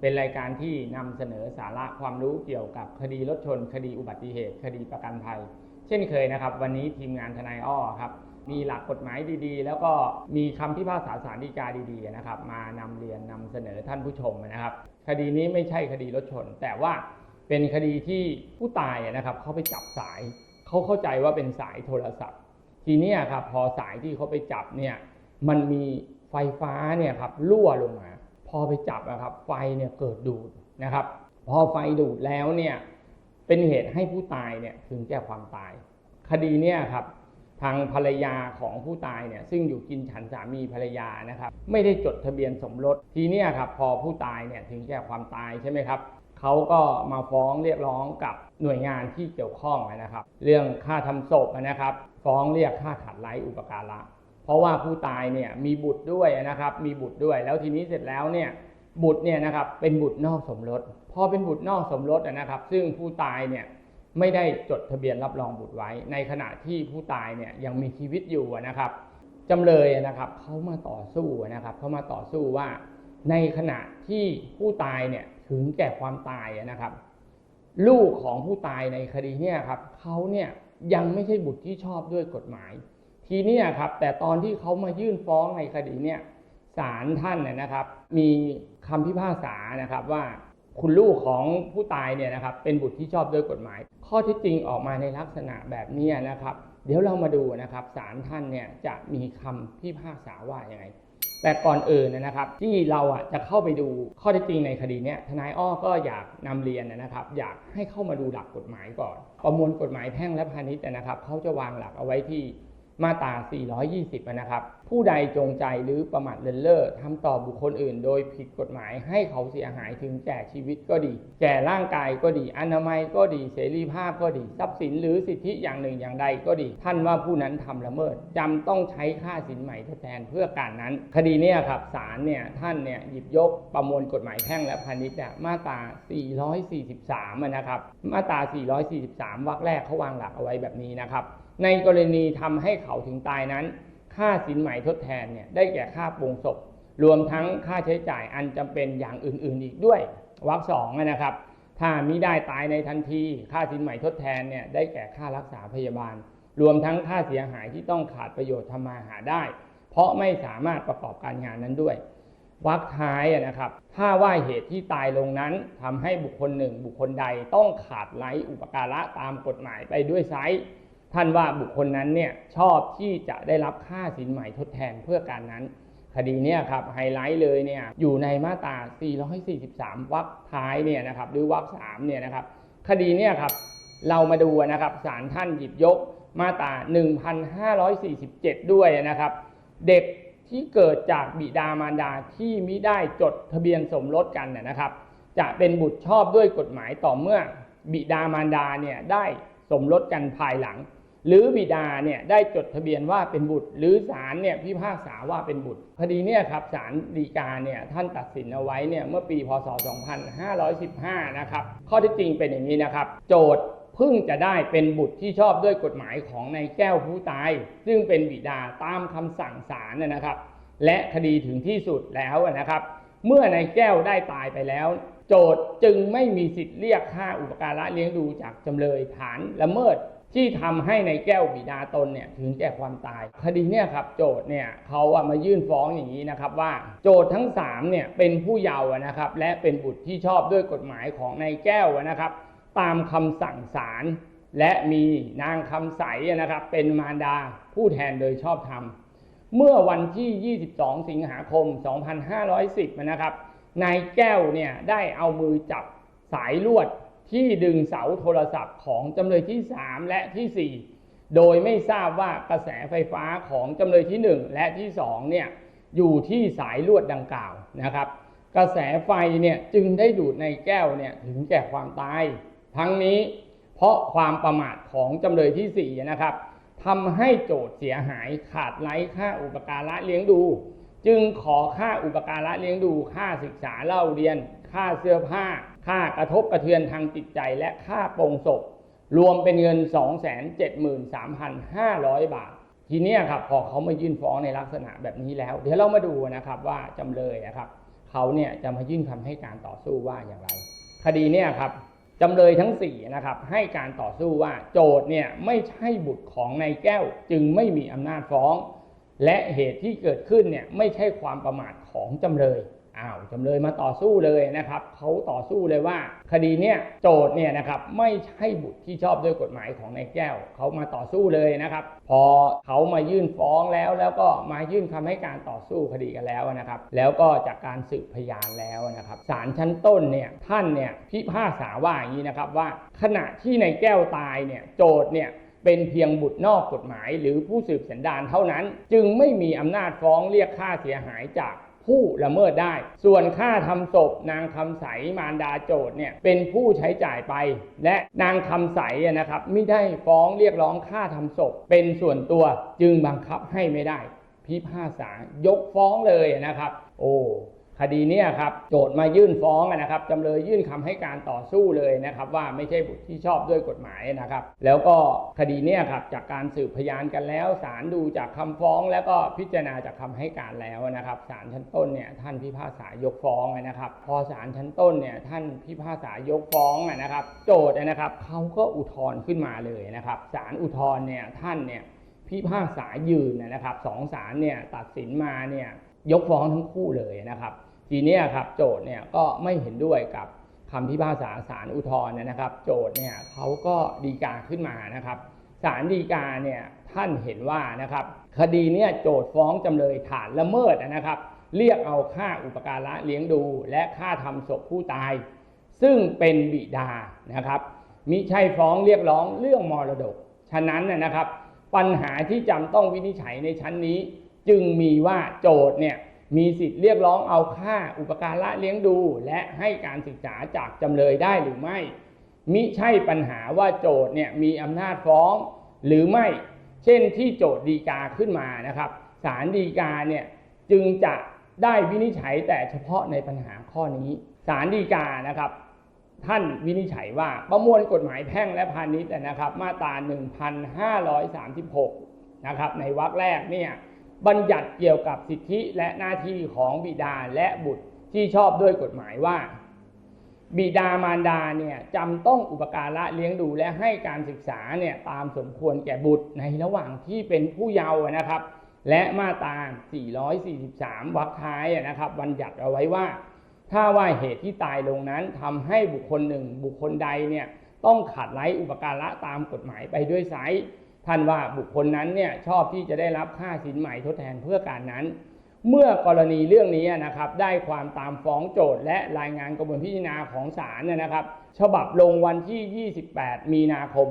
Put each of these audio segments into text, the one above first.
เป็นรายการที่นำเสนอสาระความรู้เกี่ยวกับคดีรถชน คดีอุบัติเหตุ คดีประกันภัย เช่นเคยนะครับ วันนี้ทีมงานทนายอ้อครับมีหลักกฎหมายดีๆ แล้วก็มีคำพิพากษาสารดีกาดีๆนะครับ มานำเรียนนำเสนอท่านผู้ชมนะครับ คดีนี้ไม่ใช่คดีรถชน แต่ว่าเป็นคดีที่ผู้ตายนะครับเขาไปจับสายเขาเข้าใจว่าเป็นสายโทรศัพท์ ทีนี้ครับพอสายที่เขาไปจับเนี่ยมันมีไฟฟ้าเนี่ยครับรั่วลงมา พอไปจับนะครับไฟเนี่ยเกิดดูดนะครับ พอไฟดูดแล้วเนี่ยเป็นเหตุให้ผู้ตายเนี่ยถึงแก่ความตาย คดีเนี่ยครับทางภรรยาของผู้ตายเนี่ยซึ่งอยู่กินฉันสามีภรรยานะครับไม่ได้จดทะเบียนสมรสทีเนี้ยครับพอผู้ตายเนี่ยถึงแก่ความตายใช่ไหมครับเขาก็มาฟ้องเรียกร้องกับหน่วยงานที่เกี่ยวข้องนะครับ เรื่องค่าทำศพนะครับ ฟ้องเรียกค่าขัดไร้อุปการะ ราะว่าผู้ตายเนี่ยมีบุตรด้วยนะครับ มีบุตรด้วย แล้วทีนี้เสร็จแล้วเนี่ยบุตรเนี่ยนะครับเป็นบุตรนอกสมรสพอเป็นบุตรนอกสมรสนะครับ ซึ่งผู้ตายเนี่ยไม่ได้จดทะเบียนรับรองบุตรไว้ ในขณะที่ผู้ตายเนี่ยยังมีชีวิตอยู่นะครับจำเลยนะครับเขามาต่อสู้นะครับเขามาต่อสู้ว่า ในขณะที่ผู้ตายเนี่ยถึงแก่ความตายนะครับ ลูกของผู้ตายในคดีเนี่ยครับเขาเนี่ยยังไม่ใช่บุตรที่ชอบด้วยกฎหมาย ทีนี้ครับแต่ตอนที่เขามายื่นฟ้องในคดีเนี่ยศาลท่านเนี่ยนะครับ มีคำพิพากษานะครับว่าคุณลูกของผู้ตายเนี่ยนะครับเป็นบุตรที่ชอบด้วยกฎหมาย ข้อที่จริงออกมาในลักษณะแบบนี้นะครับ เดี๋ยวเรามาดูนะครับศาลท่านเนี่ยจะมีคำพิพากษาว่าอย่างไงแต่ก่อนอื่นนะครับที่เราอะจะเข้าไปดูข้อเท็จจริงในคดีเนี้ยทนายอ้อก็อยากนำเรียนนะครับ อยากให้เข้ามาดูหลักกฎหมายก่อน ประมวลกฎหมายแพ่งและพาณิชย์นะครับเขาจะวางหลักเอาไว้ที่ มาตรา 420 นะครับ ผู้ใดจงใจหรือประมาทเลินเล่อทำต่อบุคคลอื่น โดยผิดกฎหมายให้เขาเสียหายถึงแก่ชีวิตก็ดี แก่ร่างกายก็ดี อนามัยก็ดี เสรีภาพก็ดี ทรัพย์สินหรือสิทธิอย่างหนึ่งอย่างใดก็ดี ท่านว่าผู้นั้นทำละเมิดจำต้องใช้ค่าสินใหม่ทดแทนเพื่อการนั้น คดีเนี้ครับศาลเนี่ยท่านเนี่ยหยิบยกประมวลกฎหมายแพ่งและพาณิชย์มาตรา 443 นะครับ มาตรา 443 วรรคแรกเขาวางหลักเอาไว้แบบนี้นะครับ ในกรณีทำให้เขาถึงตายนั้น ค่าสินไหมทดแทนเนี่ยได้แก่ค่าปรุงศพ รวมทั้งค่าใช้จ่ายอันจำเป็นอย่างอื่นๆ อีกด้วยวรรคสองนะครับ ถ้ามิได้ตายในทันที ค่าสินไหมทดแทนเนี่ยได้แก่ค่ารักษาพยาบาล รวมทั้งค่าเสียหายที่ต้องขาดประโยชน์ทำมาหาได้ เพราะไม่สามารถประกอบการงานนั้นด้วยวรรคท้ายนะครับ ถ้าว่าเหตุที่ตายลงนั้นทำให้บุคคลหนึ่งบุคคลใดต้องขาดไร้อุปการะตามกฎหมายไปด้วยไซส์ ท่านว่าบุคคลนั้นเนี่ยชอบที่จะได้รับค่าสินใหม่ทดแทนเพื่อการนั้น คดีเนี่ยครับไฮไลท์เลยเนี่ยอยู่ในมาตรา 443 วรรคท้ายเนี่ยนะครับหรือวรรค3เนี่ยนะครับคดีเนี่ยครับเรามาดูนะครับศาลท่านหยิบยกมาตรา 1547 ด้วยนะครับ เด็กที่เกิดจากบิดามารดาที่มิได้จดทะเบียนสมรสกันนะนะครับ จะเป็นบุตรชอบด้วยกฎหมายต่อเมื่อบิดามารดาเนี่ยได้สมรสกันภายหลัง หรือบิดาเนี่ยได้จดทะเบียนว่าเป็นบุตร หรือศาลเนี่ยพิพากษาว่าเป็นบุตรคดีเนี่ยครับศาลฎีกาเนี่ยท่านตัดสินเอาไว้เนี่ยเมื่อปีพศ 2515 นะครับ ข้อที่จริงเป็นอย่างนี้นะครับ โจทย์เพิ่งจะได้เป็นบุตรที่ชอบด้วยกฎหมายของนายแก้วผู้ตาย ซึ่งเป็นบิดาตามคำสั่งศาลนะครับ และคดีถึงที่สุดแล้วนะครับ เมื่อนายแก้วได้ตายไปแล้วโจทย์จึงไม่มีสิทธิ์เรียกค่าอุปการะเลี้ยงดูจากจำเลยฐานละเมิด ที่ทำให้ในายแก้วบิดาตนเนี่ยถึงแก่ความตาย คดีเนี่ยครับโจทย์เนี่ยเขาอะมายื่นฟ้องอย่างนี้นะครับว่าโจทย์ทั้ง3เนี่ยเป็นผู้เยาว์นะครับและเป็นบุตรที่ชอบด้วยกฎหมายของนายแก้วนะครับ ตามคำสั่งศาลและมีนางคำใสนะครับเป็นมารดาผู้แทนโดยชอบธรรม เมื่อวันที่ 22 สิงหาคม 2510 นะครับนายแก้วเนี่ยได้เอามือจับสายลวด ที่ดึงเสาโทรศัพท์ของจำเลยที่ 3 และที่ 4 โดยไม่ทราบว่ากระแสไฟฟ้าของจำเลยที่ 1 และที่2เนี่ยอยู่ที่สายลวดดังกล่าวนะครับ กระแสไฟเนี่ยจึงได้ดูดในแก้วเนี่ยถึงแก่ความตาย ทั้งนี้เพราะความประมาทของจำเลยที่สี่นะครับทำให้โจทย์เสียหายขาดไร้ค่าอุปการะเลี้ยงดู จึงขอค่าอุปการะเลี้ยงดู ค่าศึกษาเล่าเรียน ค่าเสื้อผ้า ค่ากระทบกระเทือนทางจิตใจและค่าปรงศพ รวมเป็นเงิน 273,500 บาท ทีนี้ครับพอเขามายื่นฟ้องในลักษณะแบบนี้แล้ว เดี๋ยวเรามาดูนะครับว่าจำเลยนะครับเขาเนี่ยจะมายื่นคำให้การต่อสู้ว่าอย่างไร คดีเนี่ยครับจำเลยทั้ง4นะครับให้การต่อสู้ว่าโจทย์เนี่ยไม่ใช่บุตรของนายแก้ว จึงไม่มีอำนาจฟ้อง และเหตุที่เกิดขึ้นเนี่ยไม่ใช่ความประมาทของจำเลย อ้าวจำเลยมาต่อสู้เลยนะครับเขาต่อสู้เลยว่า คดีเนี่ยโจทย์เนี่ยนะครับไม่ใช่บุตรที่ชอบด้วยกฎหมายของนายแก้วเขามาต่อสู้เลยนะครับ พอเขามายื่นฟ้องแล้วแล้วก็มายื่นคำให้การต่อสู้คดีกันแล้วนะครับ แล้วก็จากการสืบพยานแล้วนะครับศาลชั้นต้นเนี่ยท่านเนี่ยพิพากษาว่าอย่างนี้นะครับว่า ขณะที่นายแก้วตายเนี่ยโจทย์เนี่ยเป็นเพียงบุตรนอกกฎหมาย หรือผู้สืบสันดานเท่านั้น จึงไม่มีอำนาจฟ้องเรียกค่าเสียหายจาก ผู้ละเมิดได้ ส่วนค่าทำศพนางคำใสมารดาโจทย์เนี่ยเป็นผู้ใช้จ่ายไป และนางคำใสนะครับไม่ได้ฟ้องเรียกร้องค่าทำศพ เป็นส่วนตัวจึงบังคับให้ไม่ได้ พิพากษายกฟ้องเลยนะครับ โอ้ คดีนี้ครับโจทย์มายื่นฟ้องนะครับจำเลยยื่นคำให้การต่อสู้เลยนะครับ ว่าไม่ใช่บุตรที่ชอบด้วยกฎหมายนะครับ แล้วก็คดีนี้ครับจากการสืบพยานกันแล้วศาลดูจากคำฟ้อง แล้วก็พิจารณาจากคำให้การแล้วนะครับศาลชั้นต้นเนี่ยท่านพิพากษายกฟ้องนะครับ พอศาลชั้นต้นเนี่ยท่านพิพากษายกฟ้องนะครับ โจทย์นะครับเขาก็อุทธรณ์ขึ้นมาเลยนะครับศาลอุทธรณ์เนี่ยท่านเนี่ยพิพากษายืนนะครับสองศาลเนี่ยตัดสินมาเนี่ยยกฟ้องทั้งคู่เลยนะครับ ทีนี้ครับโจทย์เนี่ยก็ไม่เห็นด้วยกับคำพิพากษาศาลอุทธรณ์นะครับ โจทย์เนี่ยเขาก็ดีกาขึ้นมานะครับศาลดีกาเนี่ยท่านเห็นว่านะครับคดีเนี่ยโจทย์ฟ้องจำเลยฐานละเมิดนะครับ เรียกเอาค่าอุปการะเลี้ยงดู และค่าทำศพผู้ตาย ซึ่งเป็นบิดานะครับมิใช่ฟ้องเรียกร้องเรื่องมรดก ฉะนั้นนะครับ ปัญหาที่จำต้องวินิจฉัยในชั้นนี้ จึงมีว่าโจทย์เนี่ย มีสิทธิ์เรียกร้องเอาค่าอุปการะเลี้ยงดู และให้การศึกษาจากจำเลยได้หรือไม่ มิใช่ปัญหาว่าโจทย์เนี่ยมีอำนาจฟ้องหรือไม่ เช่นที่โจทย์ดีกาขึ้นมานะครับศาลดีกาเนี่ยจึงจะได้วินิจฉัยแต่เฉพาะในปัญหาข้อนี้ศาลดีกานะครับ ท่านวินิจฉัยว่าประมวลกฎหมายแพ่งและพาณิชย์นะครับ มาตรา 1536 นะครับ ในวรรคแรกเนี่ย บัญญัติเกี่ยวกับสิทธิและหน้าที่ของบิดาและบุตรที่ชอบด้วยกฎหมายว่า บิดามารดาเนี่ยจำต้องอุปการะเลี้ยงดูและให้การศึกษาเนี่ยตามสมควรแก่บุตรในระหว่างที่เป็นผู้เยาว์นะครับ และมาตรา 443 วรรคท้ายนะครับบัญญัติเอาไว้ว่า ถ้าว่าเหตุที่ตายลงนั้นทำให้บุคคลหนึ่งบุคคลใดเนี่ยต้องขาดไร้อุปการะตามกฎหมายไปด้วยไซส์ ท่านว่าบุคคลนั้นเนี่ยชอบที่จะได้รับค่าสินใหม่ทดแทนเพื่อการนั้น เมื่อกรณีเรื่องนี้นะครับ ได้ความตามฟ้องโจทย์และรายงานกระบวนพิจารณาของศาลเนยนะครับ ฉบับลงวันที่ 28 มีนาคม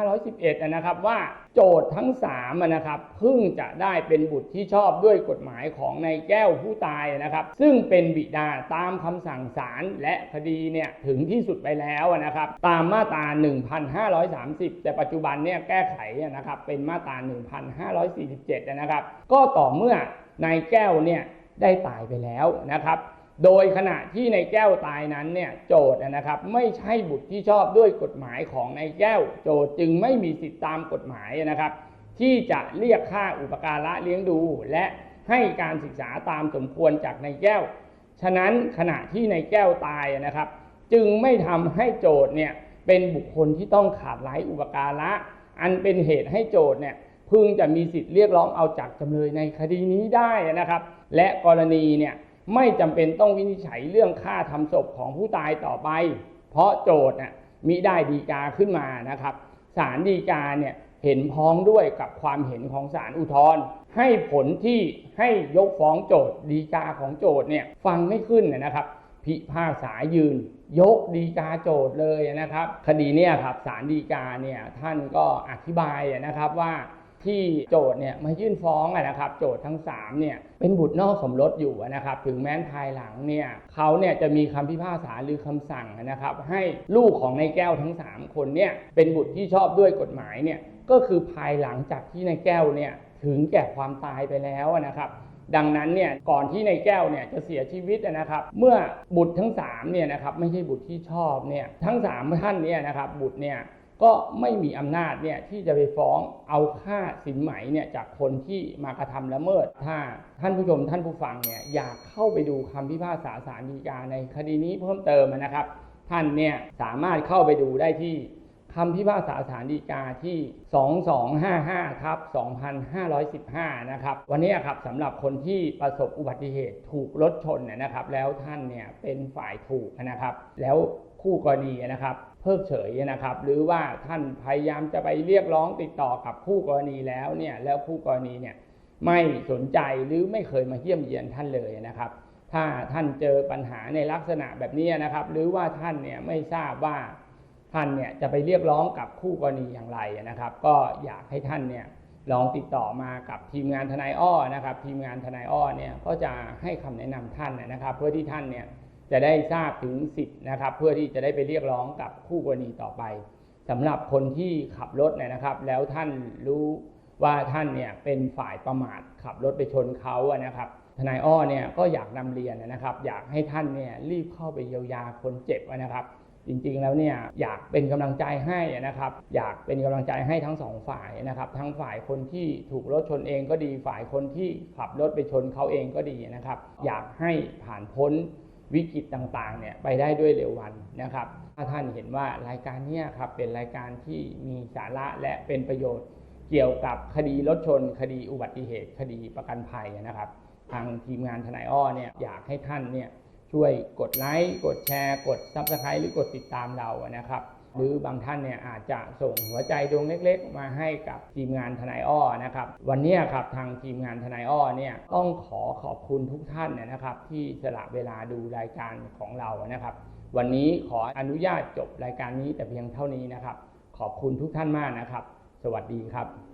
2511 นะครับ ว่าโจทย์ทั้ง3นะครับเพิ่งจะได้เป็นบุตรที่ชอบด้วยกฎหมายของนายแก้วผู้ตายนะครับ ซึ่งเป็นบิดาตามคำสั่งศาลและคดีเนี่ยถึงที่สุดไปแล้วนะครับ ตามมาตรา 1530 แต่ปัจจุบันเนี่ยแก้ไขนะครับเป็นมาตรา 1547 นะครับ ก็ต่อเมื่อนายแก้วเนี่ยได้ตายไปแล้วนะครับ โดยขณะที่ในแก้วตายนั้นเนี่ยโจทย์นะครับไม่ใช่บุตรที่ชอบด้วยกฎหมายของในแก้ว โจทย์จึงไม่มีสิทธิตามกฎหมายนะครับ ที่จะเรียกค่าอุปการะเลี้ยงดู และให้การศึกษาตามสมควรจากในแก้ว ฉะนั้นขณะที่ในแก้วตายนะครับ จึงไม่ทำให้โจทย์เนี่ยเป็นบุคคลที่ต้องขาดไร้อุปการะ อันเป็นเหตุให้โจทย์เนี่ยพึงจะมีสิทธิ์เรียกร้องเอาจากจำเลยในคดีนี้ได้นะครับ และกรณีเนี่ย ไม่จำเป็นต้องวินิจฉัยเรื่องค่าทำศพของผู้ตายต่อไป เพราะโจทย์น่ะมิได้ดีกาขึ้นมานะครับศาลดีกาเนี่ยเห็นพ้องด้วยกับความเห็นของศาลอุทธรณ์ให้ผลที่ให้ยกฟ้องโจทย์ดีกาของโจทย์เนี่ยฟังไม่ขึ้นนะครับ พิพากษายืน ยกดีกาโจทย์เลยนะครับ คดีเนี่ยครับศาลดีกาเนี่ยท่านก็อธิบายนะครับว่า ที่โจทย์เนี่ยมายื่นฟ้องอะนะครับโจทย์ทั้ง3เนี่ยเป็นบุตรนอกสมรสอยู่นะครับถึงแม้นภายหลังเนี่ยเขาเนี่ยจะมีคำพิพากษาหรือคำสั่งนะครับให้ลูกของนายแก้วทั้ง 3 คนเนี่ยเป็นบุตรที่ชอบด้วยกฎหมายเนี่ยก็คือภายหลังจากที่นายแก้วเนี่ยถึงแก่ความตายไปแล้วนะครับดังนั้นเนี่ยก่อนที่นายแก้วเนี่ยจะเสียชีวิตนะครับ เมื่อบุตรทั้ง3เนี่ยนะครับไม่ใช่บุตรที่ชอบเนี่ยทั้ง 3 ท่านเนี่ยนะครับบุตรเนี่ย ก็ไม่มีอำนาจเนี่ยที่จะไปฟ้องเอาค่าสินไหมเนี่ยจากคนที่มากระทำละเมิด ถ้าท่านผู้ชมท่านผู้ฟังเนี่ยอยากเข้าไปดูคำพิพากษาศาลฎีกาในคดีนี้เพิ่มเติมนะครับ ท่านเนี่ยสามารถเข้าไปดูได้ที่คำพิพากษาศาลฎีกาที่ 2255ทับ2515 นะครับ วันนี้ครับสำหรับคนที่ประสบอุบัติเหตุถูกรถชนเนยนะครับ แล้วท่านเนี่ยเป็นฝ่ายถูกนะครับ แล้วคู่กรณีนะครับ เพิกเฉยนะครับ หรือว่าท่านพยายามจะไปเรียกร้องติดต่อกับคู่กรณีแล้วเนี่ยแล้วคู่กรณีเนี่ยไม่สนใจหรือไม่เคยมาเยี่ยมเยียนท่านเลยนะครับ ถ้าท่านเจอปัญหาในลักษณะแบบนี้นะครับ หรือว่าท่านเนี่ยไม่ทราบว่าท่านเนี่ยจะไปเรียกร้องกับคู่กรณีอย่างไรนะครับ ก็อยากให้ท่านเนี่ยลองติดต่อมากับทีมงานทนายอ้อนะครับ ทีมงานทนายอ้อเนี่ยก็จะให้คำแนะนำท่านนะครับ เพื่อที่ท่านเนี่ย จะได้ทราบถึงสิทธิ์นะครับ เพื่อที่จะได้ไปเรียกร้องกับคู่กรณีต่อไปสำหรับคนที่ขับรถเนี่ยนะครับ แล้วท่านรู้ว่าท่านเนี่ยเป็นฝ่ายประมาทขับรถไปชนเขาอะนะครับทนายอ้อเนี่ยก็อยากนำเรียนนะครับ อยากให้ท่านเนี่ยรีบเข้าไปเยียวยาคนเจ็บนะครับ จริงๆแล้วเนี่ยอยากเป็นกำลังใจให้นะครับ อยากเป็นกำลังใจให้ทั้งสองฝ่ายนะครับ ทั้งฝ่ายคนที่ถูกรถชนเองก็ดีฝ่ายคนที่ขับรถไปชนเขาเองก็ดีนะครับ อยากให้ผ่านพ้น วิกฤตต่างๆเนี่ยไปได้ด้วยเร็ววันนะครับ ถ้าท่านเห็นว่ารายการนี้ครับเป็นรายการที่มีสาระและเป็นประโยชน์เกี่ยวกับคดีรถชน คดีอุบัติเหตุ คดีประกันภัยนะครับ ทางทีมงานทนายอ้อเนี่ยอยากให้ท่านเนี่ยช่วยกดไลค์กดแชร์ กด Subscribe หรือกดติดตามเรานะครับ หรือบางท่านเนี่ยอาจจะส่งหัวใจดวงเล็กๆ มาให้กับทีมงานทนายอ้อนะครับ วันนี้ครับทางทีมงานทนายอ้อเนี่ยต้องขอขอบคุณทุกท่านนะครับ ที่สละเวลาดูรายการของเรานะครับ วันนี้ขออนุญาตจบรายการนี้แต่เพียงเท่านี้นะครับ ขอบคุณทุกท่านมากนะครับ สวัสดีครับ